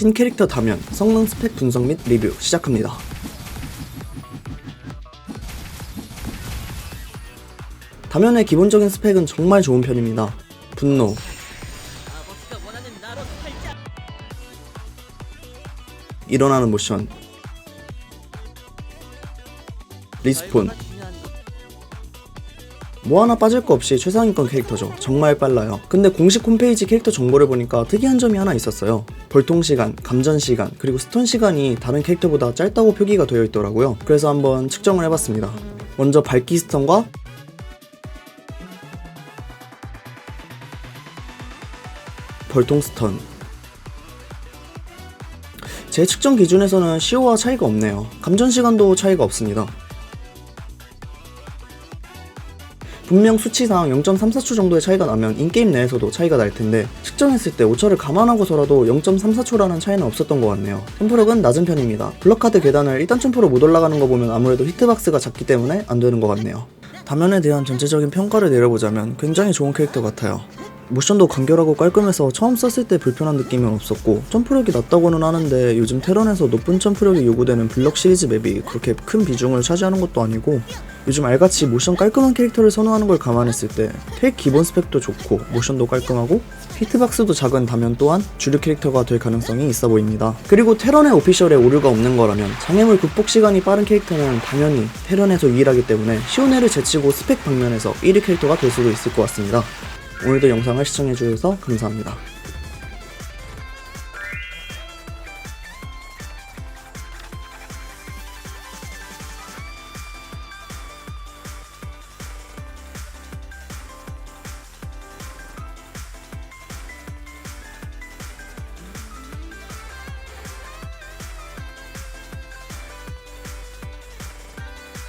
신캐릭터 다면 성능 스펙 분석 및 리뷰 시작합니다. 다면의 기본적인 스펙은 정말 좋은 편입니다. 분노, 일어나는 모션, 리스폰, 뭐 하나 빠질 거 없이 최상위권 캐릭터죠. 정말 빨라요. 근데 공식 홈페이지 캐릭터 정보를 보니까 특이한 점이 하나 있었어요. 벌통 시간, 감전 시간, 그리고 스톤 시간이 다른 캐릭터보다 짧다고 표기가 되어 있더라고요. 그래서 한번 측정을 해봤습니다. 먼저 발기 스턴과 벌통 스턴. 제 측정 기준에서는 시오와 차이가 없네요. 감전 시간도 차이가 없습니다. 분명 수치상 0.34초 정도의 차이가 나면 인게임 내에서도 차이가 날 텐데 측정했을 때 오차를 감안하고서라도 0.34초라는 차이는 없었던 것 같네요. 점프력은 낮은 편입니다. 블럭카드 계단을 1단 점프로 못 올라가는 거 보면 아무래도 히트박스가 작기 때문에 안 되는 것 같네요. 다면에 대한 전체적인 평가를 내려보자면 굉장히 좋은 캐릭터 같아요. 모션도 간결하고 깔끔해서 처음 썼을 때 불편한 느낌은 없었고 점프력이 낮다고는 하는데 요즘 테런에서 높은 점프력이 요구되는 블럭 시리즈 맵이 그렇게 큰 비중을 차지하는 것도 아니고 요즘 알같이 모션 깔끔한 캐릭터를 선호하는 걸 감안했을 때택 기본 스펙도 좋고 모션도 깔끔하고 히트박스도 작은 다면 또한 주류 캐릭터가 될 가능성이 있어 보입니다. 그리고 테런의 오피셜에 오류가 없는 거라면 장애물 극복 시간이 빠른 캐릭터는 당연히 테런에서 유일하기 때문에 시오네를 제치고 스펙 방면에서 1위 캐릭터가 될 수도 있을 것 같습니다. 오늘도 영상을 시청해주셔서 감사합니다.